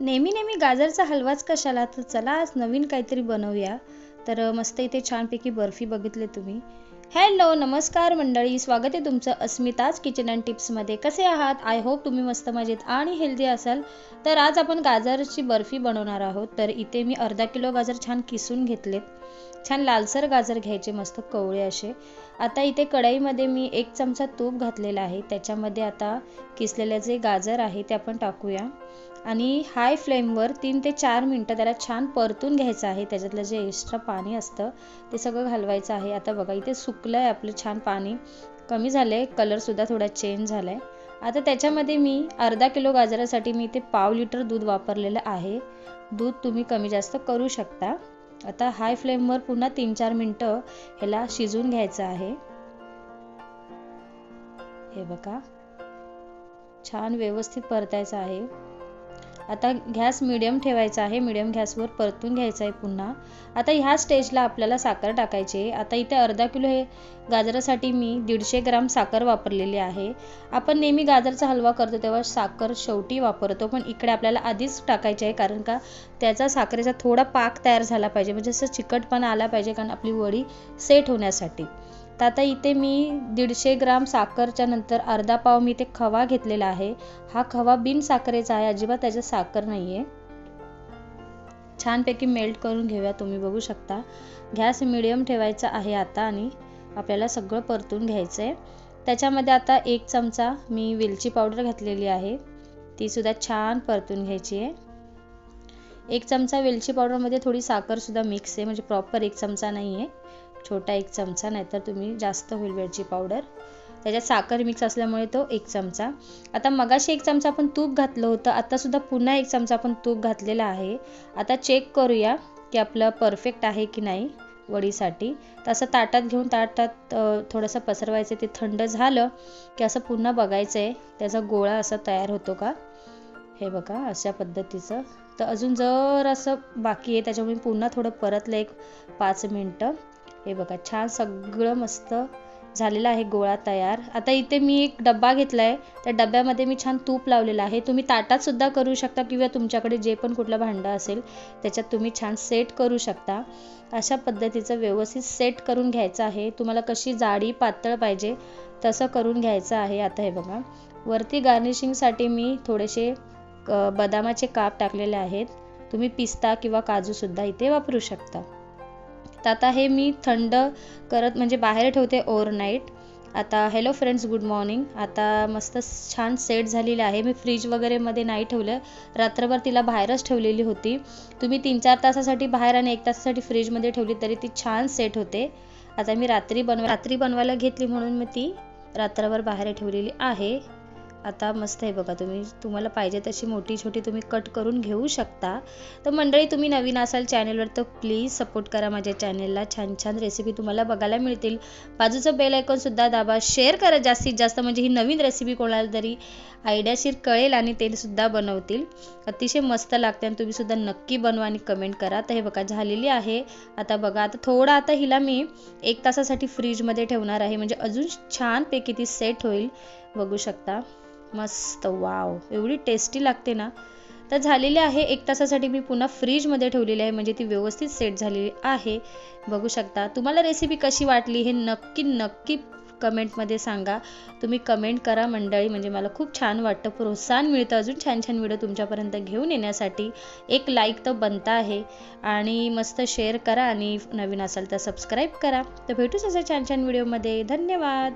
नेहमी नेहमी गाजरचा हलवाच कशाला? तर चला आज नवीन काहीतरी बनवूया. तर मस्त इथे छानपैकी बर्फी बघितले तुम्ही. हॅलो नमस्कार मंडळी. स्वागत आहे तुमचं अस्मिताज किचन अँड टिप्समध्ये कसे आहात? आय होप तुम्ही मस्त मजेत आणि हेल्दी असाल. तर आज आपण गाजरची बर्फी बनवणार आहोत. तर इथे मी अर्धा किलो गाजर छान किसून घेतलेत. छान लालसर गाजर घ्यायचे मस्त कवळे असे. आता इथे कढईमध्ये मी एक चमचा तूप घातलेला आहे. त्याच्यामध्ये आता किसलेले जे गाजर आहे ते आपण टाकूया. आणि हाय फ्लेमवर तीन ते चार मिनटं त्याला छान परतून घ्यायचं आहे. त्याच्यातलं जे एक्स्ट्रा पाणी असतं ते सगळं घालवायचं आहे. आता बघा इथे सुकलं आहे आपलं छान पाणी. कमी झालं आहे कलरसुद्धा थोडा चेंज झाला आहे आता त्याच्यामध्ये मी अर्धा किलो गाजरासाठी मी इथे पाव लिटर दूध वापरलेलं आहे. दूध तुम्ही कमी जास्त करू शकता. आता हाय फ्लेमवर पुन्हा तीन चार मिनटं ह्याला शिजून घ्यायचं आहे. हे बघा. छान व्यवस्थित परतायचं आहे. आता गॅस मिडियम ठेवायचा आहे. मिडियम गॅसवर परतून घ्यायचं आहे पुन्हा. आता ह्या स्टेजला आपल्याला साखर टाकायची आहे. आता इथे अर्धा किलो हे गाजरासाठी मी दीडशे ग्राम साखर वापरलेली आहे. आपण नेहमी गाजरचा हलवा करतो तेव्हा साखर शेवटी वापरतो पण इकडे आपल्याला आधीच टाकायची आहे कारण का त्याचा साखरेचा थोडा पाक तयार झाला पाहिजे. म्हणजे असं चिकटपणा आला पाहिजे कारण आपली वडी सेट होण्यासाठी. तर आता इथे मी दीडशे ग्राम साखरच्या नंतर अर्धा पाव मी ते खवा घेतलेला आहे. हा खवा बिन साखरेचा आहे. अजिबात त्याच्यात साखर नाही आहे छानपैकी मेल्ट करून घेऊया तुम्ही बघू शकता. गॅस मिडियम ठेवायचा आहे आता आणि आपल्याला सगळं परतून घ्यायचं आहे त्याच्यामध्ये आता एक चमचा मी वेलची पावडर घातलेली आहे. तीसुद्धा छान परतून घ्यायची आहे. एक चमचा वेलची पावडरमध्ये थोडी साखरसुद्धा मिक्स आहे. म्हणजे प्रॉपर एक चमचा नाही आहे छोटा एक चमचा नाहीतर तुम्ही जास्त होईल वेलची पावडर. त्याच्यात साखर मिक्स असल्यामुळे तो एक चमचा. आता मगाशी एक चमचा आपण तूप घातलं होतं आतासुद्धा पुन्हा एक चमचा आपण तूप घातलेला आहे. आता चेक करूया की आपलं परफेक्ट आहे की नाही वडीसाठी. तर असं ताटात घेऊन ताटात थोडंसं पसरवायचं ते थंड झालं की असं पुन्हा बघायचं आहे त्याचा गोळा असा तयार होतो का? हे बघा अशा पद्धतीचं. तर अजून जर असं बाकी आहे त्याच्यामुळे पुन्हा थोडं परतलं एक पाच मिनटं. हे बघा छान सगळं मस्त झालेला आहे गोळा तयार. आता इथे मी एक डब्बा घेतला आहे त्या डब्यामध्ये मी छान तूप लावलेलं आहे. तुम्ही ताटातसुद्धा करू शकता किंवा तुमच्याकडे जे पण कुठलं भांडं असेल त्याच्यात तुम्ही छान सेट करू शकता. अशा पद्धतीचं व्यवस्थित सेट करून घ्यायचं आहे. तुम्हाला कशी जाडी पातळ पाहिजे तसं करून घ्यायचं आहे. आता हे बघा वरती गार्निशिंगसाठी मी थोडेसे बदामाचे काप टाकलेले आहेत. तुम्ही पिस्ता किंवा काजूसुद्धा इथे वापरू शकता. तर आता हे मी थंड करत म्हणजे बाहेर ठेवते ओव्हरनाईट आता हॅलो फ्रेंड्स गुड मॉर्निंग आता मस्त छान सेट झालेली आहे. मी फ्रीज वगैरेमध्ये नाही ठेवलं. रात्रभर तिला बाहेरच ठेवलेली होती. तुम्ही तीन चार तासासाठी बाहेर आणि एक तासासाठी फ्रीजमध्ये ठेवली तरी ती छान सेट होते. आता मी रात्री बनवा रात्री बनवायला घेतली म्हणून मी ती रात्रभर बाहेर ठेवलेली आहे. आता मस्त आहे बघा तुम्ही. तुम्हाला पाहिजे तशी मोठी छोटी तुम्ही कट करून घेऊ शकता. तर मंडळी तुम्ही नवीन असाल चॅनलवर तर प्लीज सपोर्ट करा माझ्या चॅनलला छान छान रेसिपी तुम्हाला बघायला मिळतील. बाजूचं बेल ऐकूनसुद्धा दाबा. शेअर करा जास्तीत जास्त. म्हणजे ही नवीन रेसिपी कोणाला तरी आयडियाशीर कळेल आणि ते सुद्धा बनवतील. अतिशय मस्त लागते आणि तुम्हीसुद्धा नक्की बनवा आणि कमेंट करा. तर हे बघा झालेली आहे. आता बघा आता थोडं आता हिला मी एक तासासाठी फ्रीजमध्ये ठेवणार आहे. म्हणजे अजून छानपैकी ती सेट होईल. बघू शकता. मस्त वाव एवढी टेस्टी लागते ना? तर झालेली आहे एक तासासाठी मी पुन्हा फ्रीजमध्ये ठेवलेली आहे म्हणजे ती व्यवस्थित सेट झालेली आहे. बघू शकता. तुम्हाला रेसिपी कशी वाटली हे नक्की नक्की कमेंटमध्ये सांगा. तुम्ही कमेंट करा मंडळी म्हणजे मला खूप छान वाटतं प्रोत्साहन मिळतं अजून छान छान व्हिडिओ तुमच्यापर्यंत घेऊन येण्यासाठी. एक लाईक तर बनता आहे. आणि मस्त शेअर करा आणि नवीन असाल तर सबस्क्राईब करा. तर भेटूच असं छान छान व्हिडिओमध्ये धन्यवाद!